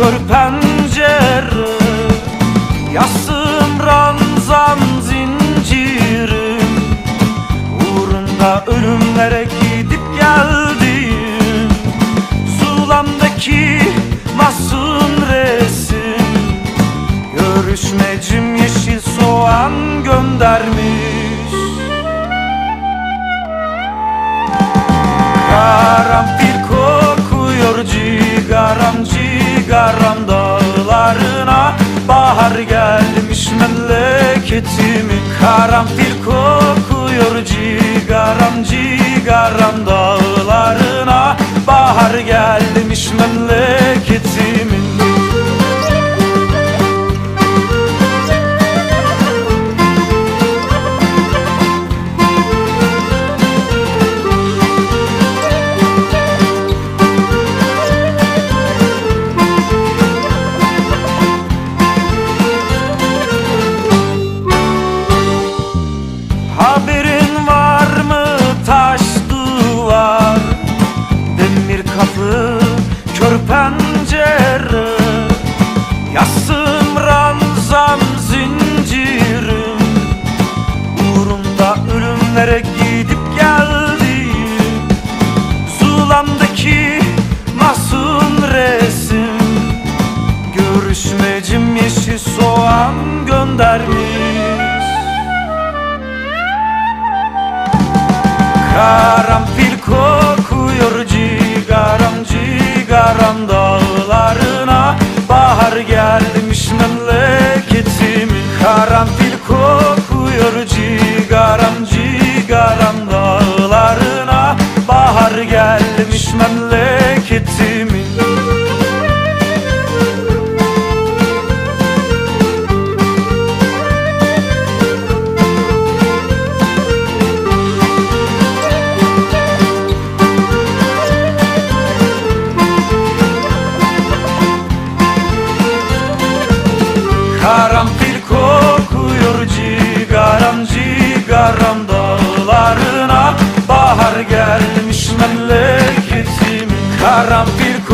kör pencere Yastığım ranzam zincirim. Uğrunda ölümlere gidip geldim. Zulamdaki masum resim. Görüşmecim yeşil soğan göndermiş. Karanfil kokuyor cigaramcı Bahar gelmiş memleketimin Karanfil kokuyor cigaram cigaram dağlarına soğan göndermiş. Karanfil kokuyor cigaram cigaram dağlarına. Bahar gelmiş memleketimin Karanfil kokuyor cigaram cigaram dağlarına. Bahar gelmiş memleketimin Karanfil kokuyor cigaram cigaram dağlarına. Bahar gelmiş memleketimin Karanfil